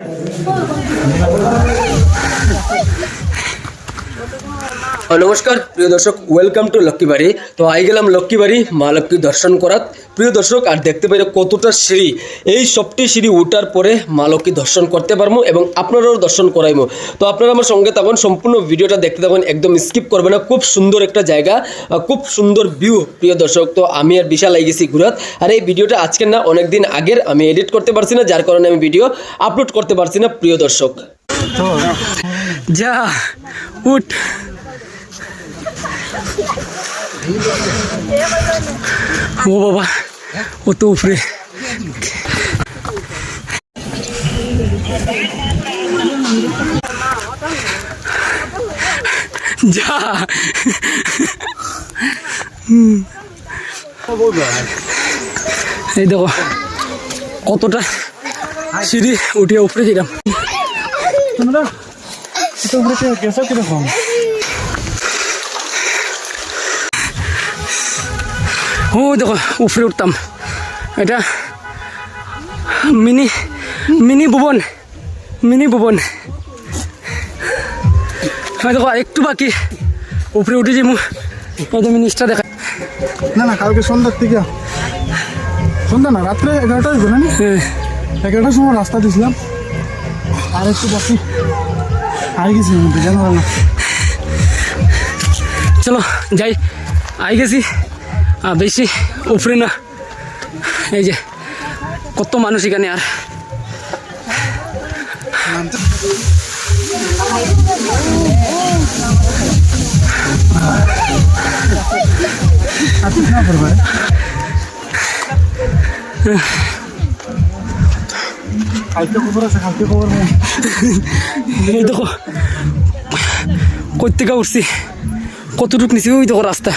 Oh, নমস্কার, প্রিয় দর্শক ওয়েলকাম টু লক্ষ্মীবাড়ি তো আই গেলাম লক্ষ্মীবাড়ি মা লক্ষ্মী দর্শন করার প্রিয় দর্শক, আর দেখতে পাই কতটা সিঁড়ি, এই সবটি সিঁড়ি উঠার পরে মা লক্ষ্মী দর্শন করতে পারব এবং আপনারাও দর্শন করাইবো। তো আপনারা আমার সঙ্গে থাকুন, সম্পূর্ণ ভিডিওটা দেখতে থাকুন, একদম স্কিপ করবে না, খুব সুন্দর একটা জায়গা খুব সুন্দর ভিউ প্রিয় দর্শক। তো আমি আর বিশাল গেছি ঘুরাত, আর এই ভিডিওটা আজকের না অনেক দিন আগের, আমি এডিট করতে পারছি না, যার কারণে আমি ভিডিও আপলোড করতে পারছি না, প্রিয় দর্শক। যা, উঠ। ও বাবা ও তো উপরে যা হুম। এই দেখো কতটা সিঁড়ি উঠিয়ে উপরে যেতাম এটা উপরে গেছো কীরকম ও দেখো উপরে উঠতাম। এটা mini mini Bhuban mini Bhuban. হ্যাঁ দেখো একটু বাকি। উপরে উঠে যাব ওই যে মিনিসটা দেখা না না কালকে সন্ধ্যার থেকে সন্ধ্যা না রাত্রে এগারোটা হইব না হ্যাঁ, এগারোটার সময় রাস্তা দিয়েছিলাম আর একটু বাকি। আই গেছি জানো না। চলো যাই। আই গেছি। আর বেশি উপরে না। এই যে, কত মানুষ এখানে আর? দেখো কই থেকে উঠছি। কতটুক নিছি, ওই দেখো রাস্তা।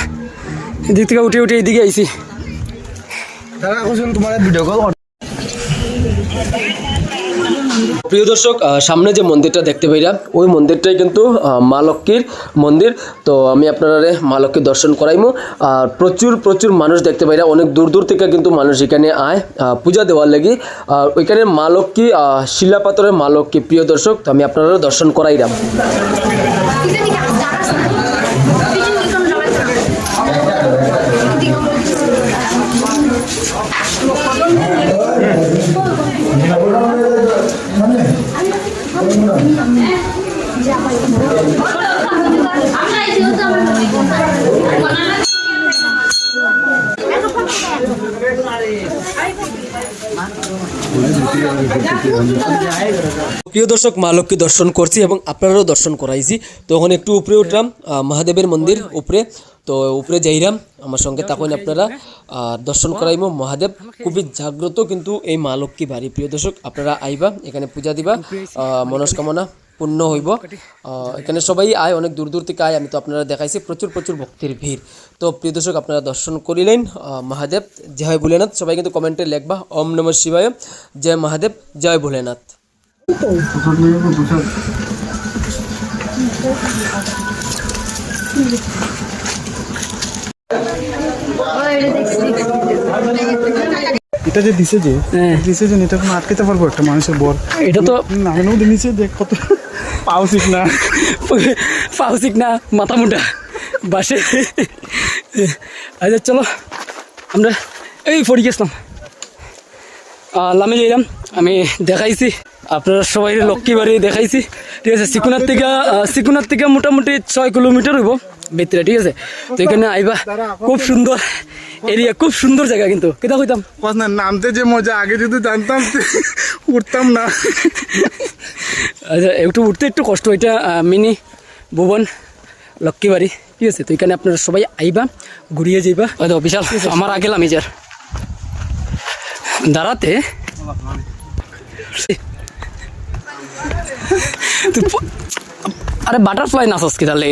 এদিক থেকে উঠে উঠে এইদিকে আইছি। দাদা তোমার ভিডিও কল প্রিয় দর্শক আহ, সামনে যে মন্দিরটা দেখতে পাইরা ওই মন্দিরটাই কিন্তু আহ, মা লক্ষ্মীর মন্দির। তো আমি আপনারা মা লক্ষ্মীর দর্শন করাইমু। আর প্রচুর প্রচুর মানুষ দেখতে পাইরা অনেক দূর দূর থেকে কিন্তু মানুষ এখানে আয় আহ, পূজা দেওয়ার লাগি। আর ওইখানে মা লক্ষ্মী আহ, শিলাপাথরের মা লক্ষ্মী। প্রিয় দর্শক তো আমি আপনারা দর্শন করাইলাম। প্রিয় দর্শক, মা লক্ষ্মী দর্শন করছি এবং আপনারাও দর্শন করাইছি। তখন একটু উপরে উঠলাম মহাদেবের মন্দির উপরে। তো উপরে যাইরাম, আমার সঙ্গে তখন আপনারা। দর্শন করাইব মহাদেব। খুবই জাগ্রত কিন্তু এই মা লক্ষ্মী বাড়ি। প্রিয় দর্শক, আপনারা আইবা, এখানে পূজা দিবা। মনস্কামনা পূর্ণ হইব। এখানে সবাই আয়, অনেক দূর দূর থেকে আয়, আমি তো আপনারা দেখাইছি। প্রচুর প্রচুর ভক্তির ভিড়। তো প্রিয় দর্শক, আপনারা দর্শন করিলেন মহাদেব। জয় ভোলেনাথ। সবাই কিন্তু কমেন্টে লেখবা, ওম নমঃ শিবায়। জয় মহাদেব, জয় ভোলেনাথ। এটা যে দিছে যে হ্যাঁ। দিছে যে এটা কোনো আটকাতে পারব একটা মানুষের বর। এটা তো না আমি নিচে দেখ কত পাও ঠিক না। পাউসিক না মাথা মুটা বাসে। আচ্ছা চলো। আমরা এই পড়ে গেছিলাম লামে যাইলাম। আমি দেখাইছি। আপনারা সবাই লক্ষ্মী বাড়ি দেখাইছি। ঠিক আছে সিকুনার থেকে সিকুনার থেকে মোটামুটি ছয় কিলোমিটার হইব ভিতরে ঠিক আছে? তো এখানে আইবা খুব সুন্দর এরিয়া খুব সুন্দর জায়গা কিন্তু। কেটা কইতাম? না নামতে যে মজা আগে যদি জানতাম উঠতাম না। আচ্ছা একটু উঠতে একটু কষ্ট এটা মিনি ভুবন লক্ষ্মীবাড়ি ঠিক আছে? তো এখানে আপনারা সবাই আইবা ঘুরিয়ে যাইবা। ওই দেখো বিশাল আমার আগে লামি যার দাঁড়াতে আরে বাটারফ্লাই নাচস কি তাহলে?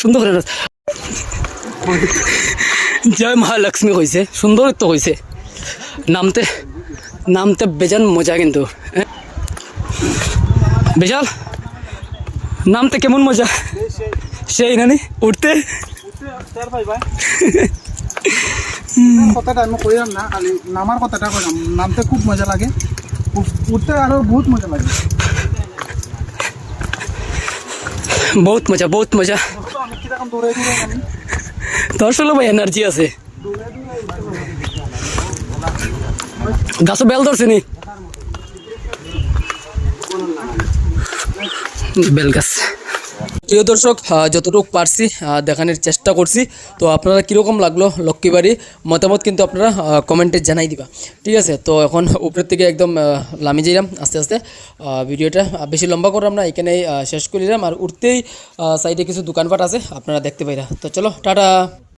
সুন্দর করে জয় মহালক্ষ্মী হয়েছে সুন্দর তো হয়েছে নামতে নামতে বেজান মজা কিন্তু হ্যাঁ? বিশাল নামতে কেমন মজা? সেই নানি, উঠতে। কথাটা আমি কইলাম না, খালি নামার কথাটা কইলাম। নামতে খুব মজা লাগে। উঠতে আরও বহুত মজা লাগে। বহুত মজা বহুত মজা। দর্শক ভাই এনার্জি আছে। গাছ বেল ধরছে নি? বেল গাছ। প্রিয় দর্শক যতটুকু পারছি দেখানোর চেষ্টা করছি। তো আপনারা কীরকম লাগল লক্ষ্মীবাড়ি? মতামত কিন্তু আপনারা কমেন্টে জানাই দিবা। ঠিক আছে? তো এখন উপরের থেকে একদম লামি যাইলাম আস্তে আস্তে। ভিডিওটা বেশি লম্বা করলাম না, এখানেই শেষ করিলাম আর উঠতেই সাইডে কিছু দোকানপাট আছে, আপনারা দেখতে পাইরা। তো চলো, টাটা!